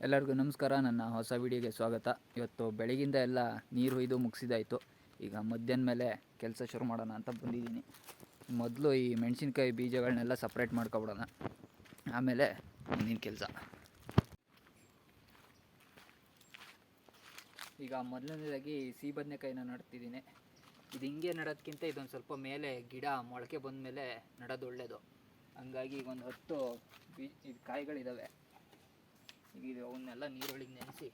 ಎಲ್ಲರಿಗೂ ನಮಸ್ಕಾರ. ನನ್ನ ಹೊಸ ವಿಡಿಯೋಗೆ ಸ್ವಾಗತ. ಇವತ್ತು ಬೆಳಗಿಂದ ಎಲ್ಲ ನೀರು ಹೊಯ್ದು ಮುಗಿಸಿದಾಯಿತು. ಈಗ ಮಧ್ಯಾಹ್ನ ಮೇಲೆ ಕೆಲಸ ಶುರು ಮಾಡೋಣ ಅಂತ ಬಂದಿದ್ದೀನಿ. ಮೊದಲು ಈ ಮೆಣಸಿನ್ಕಾಯಿ ಬೀಜಗಳನ್ನೆಲ್ಲ ಸಪ್ರೇಟ್ ಮಾಡ್ಕೊಬಿಡೋಣ. ಆಮೇಲೆ ಮುಂದಿನ ಕೆಲಸ. ಈಗ ಮೊದಲನೇದಾಗಿ ಸಿಹಿ ಬದನೆಕಾಯಿನ ನಡ್ತಿದ್ದೀನಿ. ಇದು ಹಿಂಗೆ ನಡೋದಕ್ಕಿಂತ ಇದೊಂದು ಸ್ವಲ್ಪ ಮೇಲೆ ಗಿಡ ಮೊಳಕೆ ಬಂದ ಮೇಲೆ ನಡೋದು ಒಳ್ಳೆಯದು ಹಂಗಾಗಿ ಒಂದು ಹತ್ತು ಬೀ ಇದು ಕಾಯಿಗಳಿದ್ದಾವೆ ಇದು ಅವನ್ನೆಲ್ಲ ನೀರೊಳಗೆ ನೆನೆಸಿ.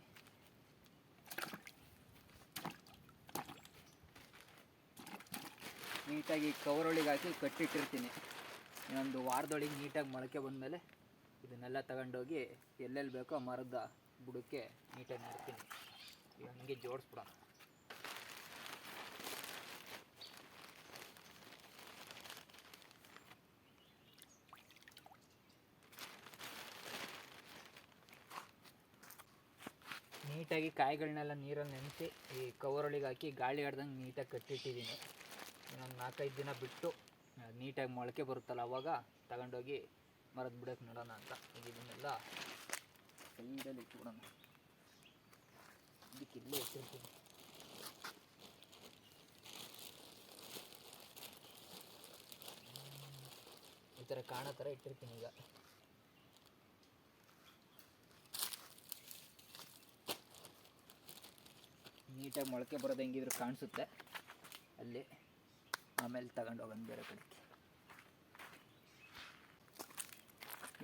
ನೀಟಾಗಿ ಕವರೊಳಗೆ ಹಾಕಿ ಕಟ್ಟಿಟ್ಟಿರ್ತೀನಿ. ಇನ್ನೊಂದು ವಾರದೊಳಗೆ ನೀಟಾಗಿ ಮೊಳಕೆ ಬಂದಮೇಲೆ ಇದನ್ನೆಲ್ಲ ತಗೊಂಡೋಗಿ ಎಲ್ಲೆಲ್ಲಿ ಬೇಕೋ ಮರದ ಬುಡಕ್ಕೆ ನೀಟಾಗಿ ನೆಡ್ತೀನಿ. ಈಗ ಹಂಗೆ ಜೋಡಿಸ್ಬಿಡೋಣ. ನೀಟಾಗಿ ಕಾಯಿಗಳನ್ನೆಲ್ಲ ನೀರಲ್ಲಿ ನೆನೆಸಿ ಈ ಕವರೊಳಗೆ ಹಾಕಿ ಗಾಳಿ ಆಡ್ದಂಗೆ ನೀಟಾಗಿ ಕಟ್ಟಿಟ್ಟಿದ್ದೀನಿ. ಇನ್ನೊಂದು ನಾಲ್ಕೈದು ದಿನ ಬಿಟ್ಟು ನೀಟಾಗಿ ಮೊಳಕೆ ಬರುತ್ತಲ್ಲ ಅವಾಗ ತಗೊಂಡೋಗಿ ಮರದ ಬಿಡೋಕೆ ನೋಡೋಣ ಅಂತ. ಈಗ ಇದನ್ನೆಲ್ಲ ಸೈಡಲ್ಲಿ ಇಟ್ಬಿಡೋಣ. ಇದಕ್ಕೆ ಇಲ್ಲೇ ಇಟ್ಟಿರ್ತೀನಿ. ಈ ಥರ ಕಾಣೋ ಥರ ಇಟ್ಟಿರ್ತೀನಿ ಈಗ. ನೀಟಾಗಿ ಮೊಳಕೆ ಬರೋದು ಹೆಂಗಿದ್ರು ಕಾಣಿಸುತ್ತೆ. ಅಲ್ಲಿ ಆಮೇಲೆ ತಗೊಂಡು ಹೋಗೋಣ ಬೇರೆ ಕಡೆಗೆ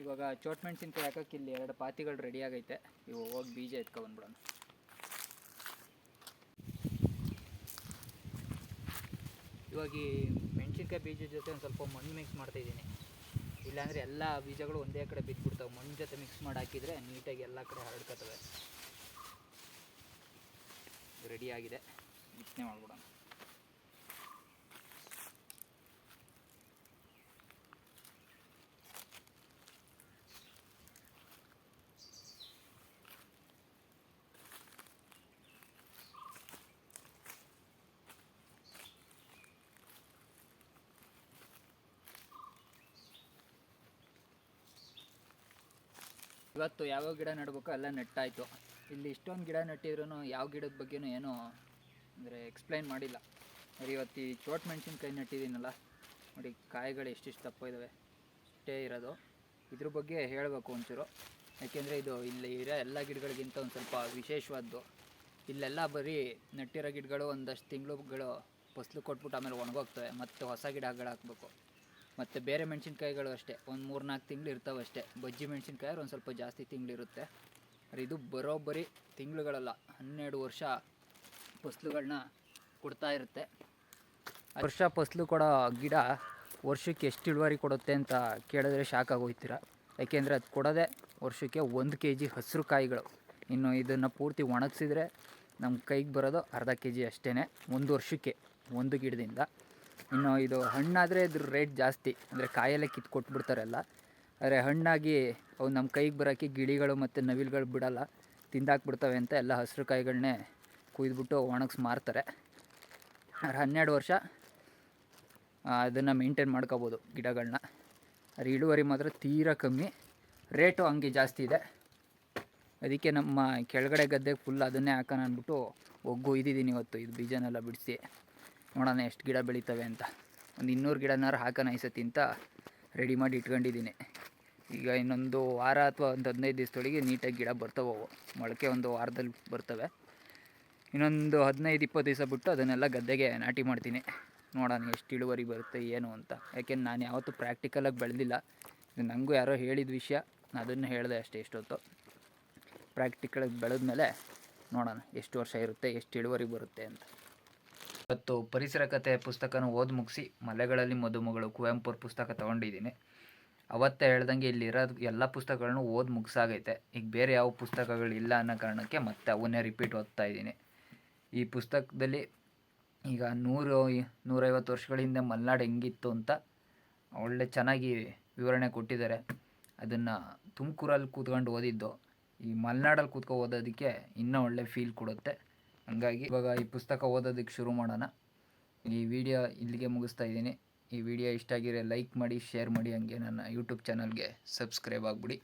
ಇವಾಗ ಚೋಟ್ ಮೆಣಸಿನ್ಕಾಯಿ ಹಾಕೋಕ್ಕೆ ಇಲ್ಲಿ ಎರಡು ಪಾತಿಗಳು ರೆಡಿ ಆಗೈತೆ. ಇವು ಹೋಗಿ ಬೀಜ ಎತ್ಕೊಬಂದ್ಬಿಡೋಣ. ಇವಾಗ ಈ ಮೆಣಸಿನ್ಕಾಯಿ ಬೀಜದ ಜೊತೆ ಒಂದು ಸ್ವಲ್ಪ ಮಣ್ಣು ಮಿಕ್ಸ್ ಮಾಡ್ತಾಯಿದ್ದೀನಿ ಇಲ್ಲಾಂದರೆ ಎಲ್ಲ ಬೀಜಗಳು ಒಂದೇ ಕಡೆ ಬಿದ್ದುಬಿಡ್ತಾವೆ ಮಣ್ಣು ಜೊತೆ ಮಿಕ್ಸ್ ಮಾಡಿ ಹಾಕಿದರೆ ನೀಟಾಗಿ ಎಲ್ಲ ಕಡೆ ಹರಡ್ಕೊತವೆ ರೆಡಿ ಆಗಿದೆ ಮಾಡಿಬಿಡೋಣ. ಮಾಡ್ಬಿಡೋಣ ಇವತ್ತು ಯಾವ ಗಿಡ ನೆಡಬೇಕು? ಎಲ್ಲ ನೆಟ್ಟಾಯಿತು. ಇಲ್ಲಿ ಇಷ್ಟೊಂದು ಗಿಡ ನೆಟ್ಟಿದ್ರು ಯಾವ ಗಿಡದ ಬಗ್ಗೆನೂ ಏನೂ ಅಂದರೆ ಎಕ್ಸ್ಪ್ಲೈನ್ ಮಾಡಿಲ್ಲ. ನೋಡಿ ಇವತ್ತು ಈ ಚೋಟ್ ಮೆಣಸಿನ್ಕಾಯಿ ನೆಟ್ಟಿದ್ದೀನಲ್ಲ, ನೋಡಿ ಕಾಯಿಗಳು ಎಷ್ಟಿಷ್ಟು ದಪ್ಪ ಇದ್ದಾವೆ ಅಷ್ಟೇ ಇರೋದು. ಇದ್ರ ಬಗ್ಗೆ ಹೇಳಬೇಕು ಒಂಚೂರು. ಯಾಕೆಂದರೆ ಇದು ಇಲ್ಲಿ ಇರೋ ಎಲ್ಲ ಗಿಡಗಳಿಗಿಂತ ಒಂದು ಸ್ವಲ್ಪ ವಿಶೇಷವಾದ್ದು. ಇಲ್ಲೆಲ್ಲ ಬರೀ ನೆಟ್ಟಿರೋ ಗಿಡಗಳು ಒಂದಷ್ಟು ತಿಂಗಳುಗಳು ಫಸ್ಲು ಕೊಟ್ಬಿಟ್ಟು ಆಮೇಲೆ ಒಣಗೋಗ್ತವೆ, ಮತ್ತು ಹೊಸ ಗಿಡಗಳು ಹಾಕ್ಬೇಕು. ಮತ್ತು ಬೇರೆ ಮೆಣಸಿನ್ಕಾಯಿಗಳು ಅಷ್ಟೇ, ಒಂದು ಮೂರು ನಾಲ್ಕು ತಿಂಗಳು ಇರ್ತಾವೆ ಅಷ್ಟೇ ಬಜ್ಜಿ ಮೆಣಸಿನ್ಕಾಯಿ ಒಂದು ಸ್ವಲ್ಪ ಜಾಸ್ತಿ ತಿಂಗಳಿರುತ್ತೆ ಇದು ಬರೋಬ್ಬರಿ ತಿಂಗಳುಗಳಲ್ಲ, ಹನ್ನೆರಡು ವರ್ಷ ಫಸ್ಲುಗಳನ್ನ ಕೊಡ್ತಾ ಇರುತ್ತೆ. ವರ್ಷ ಫಸ್ಲು ಕೊಡೋ ಗಿಡ ವರ್ಷಕ್ಕೆ ಎಷ್ಟು ಇಳುವರಿ ಕೊಡುತ್ತೆ ಅಂತ ಕೇಳಿದ್ರೆ ಶಾಕ್ ಆಗೋಯ್ತೀರ. ಯಾಕೆಂದರೆ ಅದು ಕೊಡೋದೇ ವರ್ಷಕ್ಕೆ ಒಂದು ಕೆ ಜಿ ಹಸಿರು ಕಾಯಿಗಳು. ಇನ್ನು ಇದನ್ನು ಪೂರ್ತಿ ಒಣಗಿಸಿದ್ರೆ ನಮ್ಮ ಕೈಗೆ ಬರೋದು ಅರ್ಧ ಕೆ ಜಿ ಅಷ್ಟೇ ಒಂದು ವರ್ಷಕ್ಕೆ ಒಂದು ಗಿಡದಿಂದ. ಇನ್ನು ಇದು ಹಣ್ಣಾದರೆ ಇದ್ರ ರೇಟ್ ಜಾಸ್ತಿ, ಅಂದರೆ ಕಾಯಲ್ಲೇ ಕಿತ್ತು ಕೊಟ್ಬಿಡ್ತಾರೆಲ್ಲ ಆದರೆ ಹಣ್ಣಾಗಿ ಅವು ನಮ್ಮ ಕೈಗೆ ಬರೋಕ್ಕೆ ಗಿಳಿಗಳು ಮತ್ತು ನವಿಲುಗಳು ಬಿಡಲ್ಲ ತಿಂದಾಕ್ಬಿಡ್ತವೆ ಅಂತ ಎಲ್ಲ ಹಸಿರು ಕಾಯಿಗಳನ್ನೇ ಕುಯ್ದುಬಿಟ್ಟು ಒಣಗಿಸಿ ಮಾರ್ತಾರೆ. ಆದರೆ ಹನ್ನೆರಡು ವರ್ಷ ಅದನ್ನು ಮೇಂಟೈನ್ ಮಾಡ್ಕೋಬೋದು ಗಿಡಗಳನ್ನ ಆದರೆ ಇಳುವರಿ ಮಾತ್ರ ತೀರಾ ಕಮ್ಮಿ, ರೇಟು ಹಂಗೆ ಜಾಸ್ತಿ ಇದೆ. ಅದಕ್ಕೆ ನಮ್ಮ ಕೆಳಗಡೆ ಗದ್ದೆಗೆ ಫುಲ್ ಅದನ್ನೇ ಹಾಕೋಣ ಅಂದ್ಬಿಟ್ಟು ಒಗ್ಗು ಇದ್ದಿದ್ದೀನಿ ಇವತ್ತು, ಇದು ಬೀಜನೆಲ್ಲ ಬಿಡಿಸಿ. ನೋಡೋಣ ಎಷ್ಟು ಗಿಡ ಬೆಳೀತವೆ ಅಂತ. ಒಂದು ಇನ್ನೂರು ಗಿಡನಾರು ಹಾಕೋಣ ಈ ಸತಿ ಅಂತ ರೆಡಿ ಮಾಡಿ ಇಟ್ಕೊಂಡಿದ್ದೀನಿ. ಈಗ ಇನ್ನೊಂದು ವಾರ ಅಥವಾ ಒಂದು ಹದಿನೈದು ದಿವಸದೊಳಗೆ ನೀಟಾಗಿ ಗಿಡ ಬರ್ತವೆ ಅವು. ಮೊಳಕೆ ಒಂದು ವಾರದಲ್ಲಿ ಬರ್ತವೆ. ಇನ್ನೊಂದು ಹದಿನೈದು, ಇಪ್ಪತ್ತು ದಿವಸ ಬಿಟ್ಟು ಅದನ್ನೆಲ್ಲ ಗದ್ದೆಗೆ ನಾಟಿ ಮಾಡ್ತೀನಿ. ನೋಡೋಣ ಎಷ್ಟು ಇಳುವರಿ ಬರುತ್ತೆ, ಏನು ಅಂತ. ಯಾಕೆಂದ್ರೆ ನಾನು ಯಾವತ್ತೂ ಪ್ರಾಕ್ಟಿಕಲಾಗಿ ಬೆಳೆದಿಲ್ಲ. ಇದು ನನಗೂ ಯಾರೋ ಹೇಳಿದ ವಿಷಯ. ಅದನ್ನು ಹೇಳಿದೆ ಅಷ್ಟೇ ಇಷ್ಟೊತ್ತು ಪ್ರಾಕ್ಟಿಕಲಾಗಿ ಬೆಳೆದ್ಮೇಲೆ ನೋಡೋಣ ಎಷ್ಟು ವರ್ಷ ಇರುತ್ತೆ, ಎಷ್ಟು ಇಳುವರಿ ಬರುತ್ತೆ ಅಂತ. ಇವತ್ತು ಪರಿಸರ ಕಥೆ ಪುಸ್ತಕನ ಓದಿ ಮುಗಿಸಿ ಮಲೆಗಳಲ್ಲಿ ಮದುಮಗಳು ಕುವೆಂಪುರ ಪುಸ್ತಕ ತೊಗೊಂಡಿದ್ದೀನಿ. ಅವತ್ತೇ ಹೇಳ್ದಂಗೆ ಇಲ್ಲಿ ಇರೋದು ಎಲ್ಲ ಪುಸ್ತಕಗಳನ್ನು ಓದಿ ಮುಗಿಸಾಗೈತೆ. ಈಗ ಬೇರೆ ಯಾವ ಪುಸ್ತಕಗಳು ಇಲ್ಲ ಅನ್ನೋ ಕಾರಣಕ್ಕೆ ಮತ್ತೆ ಅವನ್ನೇ ರಿಪೀಟ್ ಓದ್ತಾ ಇದ್ದೀನಿ. ಈ ಪುಸ್ತಕದಲ್ಲಿ ಈಗ ನೂರು, ನೂರೈವತ್ತು ವರ್ಷಗಳ ಹಿಂದೆ ಮಲೆನಾಡು ಹೆಂಗಿತ್ತು ಅಂತ ಒಳ್ಳೆ ಚೆನ್ನಾಗಿ ವಿವರಣೆ ಕೊಟ್ಟಿದ್ದಾರೆ. ಅದನ್ನು ತುಮಕೂರಲ್ಲಿ ಕೂತ್ಕೊಂಡು ಓದಿದ್ದು. ಈ ಮಲೆನಾಡಲ್ಲಿ ಕೂತ್ಕೊ ಓದೋದಕ್ಕೆ ಇನ್ನೂ ಒಳ್ಳೆ ಫೀಲ್ ಕೊಡುತ್ತೆ. ಹಂಗಾಗಿ ಇವಾಗ ಈ ಪುಸ್ತಕ ಓದೋದಕ್ಕೆ ಶುರು ಮಾಡೋಣ. ಈ ವಿಡಿಯೋ ಇಲ್ಲಿಗೆ ಮುಗಿಸ್ತಾ ಇದ್ದೀನಿ. ಈ ವಿಡಿಯೋ ಇಷ್ಟ ಆಗಿದ್ರೆ ಲೈಕ್ ಮಾಡಿ ಶೇರ್ ಮಾಡಿ ಹಂಗೆ ನನ್ನ ಯೂಟ್ಯೂಬ್ ಚಾನಲ್ಗೆ ಸಬ್ಸ್ಕ್ರೈಬ್ ಆಗಿಬಿಡಿ.